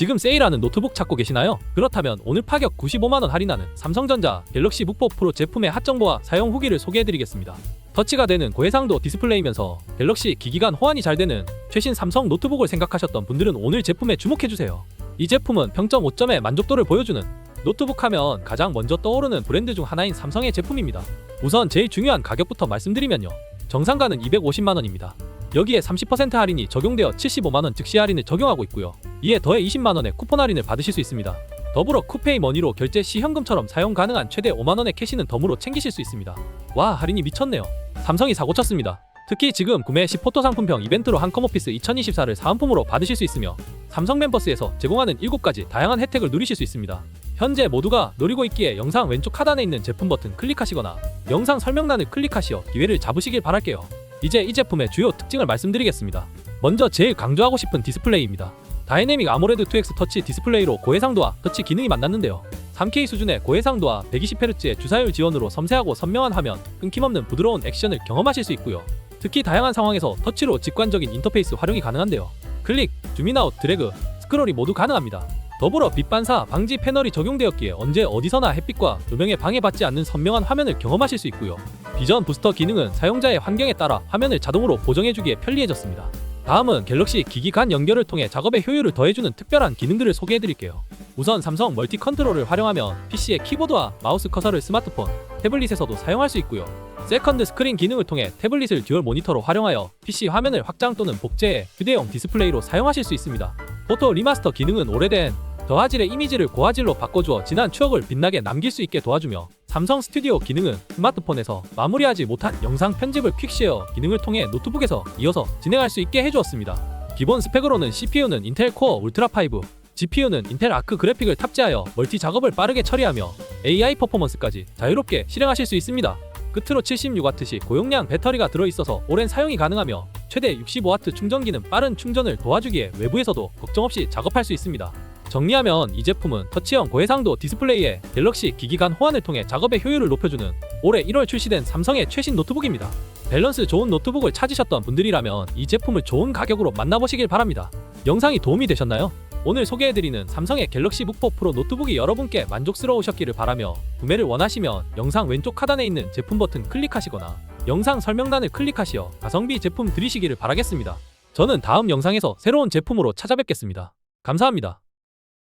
지금 세일하는 노트북 찾고 계시나요? 그렇다면 오늘 파격 95만원 할인하는 삼성전자 갤럭시 북4 프로 제품의 핫정보와 사용 후기를 소개해드리겠습니다. 터치가 되는 고해상도 디스플레이면서 갤럭시 기기간 호환이 잘 되는 최신 삼성 노트북을 생각하셨던 분들은 오늘 제품에 주목해주세요. 이 제품은 평점 5점의 만족도를 보여주는 노트북 하면 가장 먼저 떠오르는 브랜드 중 하나인 삼성의 제품입니다. 우선 제일 중요한 가격부터 말씀드리면요. 정상가는 250만원입니다. 여기에 30% 할인이 적용되어 75만원 즉시 할인을 적용하고 있고요. 이에 더해 20만원의 쿠폰 할인을 받으실 수 있습니다. 더불어 쿠페이 머니로 결제 시 현금처럼 사용 가능한 최대 5만원의 캐시는 덤으로 챙기실 수 있습니다. 와 할인이 미쳤네요. 삼성이 사고 쳤습니다. 특히 지금 구매 시 포토 상품평 이벤트로 한컴오피스 2024를 사은품으로 받으실 수 있으며 삼성 멤버스에서 제공하는 7가지 다양한 혜택을 누리실 수 있습니다. 현재 모두가 노리고 있기에 영상 왼쪽 하단에 있는 제품 버튼 클릭하시거나 영상 설명란을 클릭하시어 기회를 잡으시길 바랄게요. 이제 이 제품의 주요 특징을 말씀드리겠습니다. 먼저 제일 강조하고 싶은 디스플레이입니다. 다이내믹 아모레드 2X 터치 디스플레이로 고해상도와 터치 기능이 만났는데요. 3K 수준의 고해상도와 120Hz의 주사율 지원으로 섬세하고 선명한 화면, 끊김없는 부드러운 액션을 경험하실 수 있고요. 특히 다양한 상황에서 터치로 직관적인 인터페이스 활용이 가능한데요. 클릭, 줌인아웃, 드래그, 스크롤이 모두 가능합니다. 더불어 빛 반사 방지 패널이 적용되었기에 언제 어디서나 햇빛과 조명에 방해받지 않는 선명한 화면을 경험하실 수 있고요. 비전 부스터 기능은 사용자의 환경에 따라 화면을 자동으로 보정해주기에 편리해졌습니다. 다음은 갤럭시 기기 간 연결을 통해 작업의 효율을 더해주는 특별한 기능들을 소개해드릴게요. 우선 삼성 멀티 컨트롤을 활용하면 PC의 키보드와 마우스 커서를 스마트폰, 태블릿에서도 사용할 수 있고요. 세컨드 스크린 기능을 통해 태블릿을 듀얼 모니터로 활용하여 PC 화면을 확장 또는 복제해 휴대용 디스플레이로 사용하실 수 있습니다. 포토 리마스터 기능은 오래된 저화질의 이미지를 고화질로 바꿔주어 지난 추억을 빛나게 남길 수 있게 도와주며 삼성 스튜디오 기능은 스마트폰에서 마무리하지 못한 영상 편집을 퀵쉐어 기능을 통해 노트북에서 이어서 진행할 수 있게 해주었습니다. 기본 스펙으로는 CPU는 인텔 코어 울트라 5, GPU는 인텔 아크 그래픽을 탑재하여 멀티 작업을 빠르게 처리하며 AI 퍼포먼스까지 자유롭게 실행하실 수 있습니다. 끝으로 76W씩 고용량 배터리가 들어있어서 오랜 사용이 가능하며 최대 65W 충전기는 빠른 충전을 도와주기에 외부에서도 걱정 없이 작업할 수 있습니다. 정리하면 이 제품은 터치형 고해상도 디스플레이에 갤럭시 기기 간 호환을 통해 작업의 효율을 높여주는 올해 1월 출시된 삼성의 최신 노트북입니다. 밸런스 좋은 노트북을 찾으셨던 분들이라면 이 제품을 좋은 가격으로 만나보시길 바랍니다. 영상이 도움이 되셨나요? 오늘 소개해드리는 삼성의 갤럭시 북4 프로 노트북이 여러분께 만족스러우셨기를 바라며 구매를 원하시면 영상 왼쪽 하단에 있는 제품 버튼 클릭하시거나 영상 설명란을 클릭하시어 가성비 제품 들이시기를 바라겠습니다. 저는 다음 영상에서 새로운 제품으로 찾아뵙겠습니다. 감사합니다.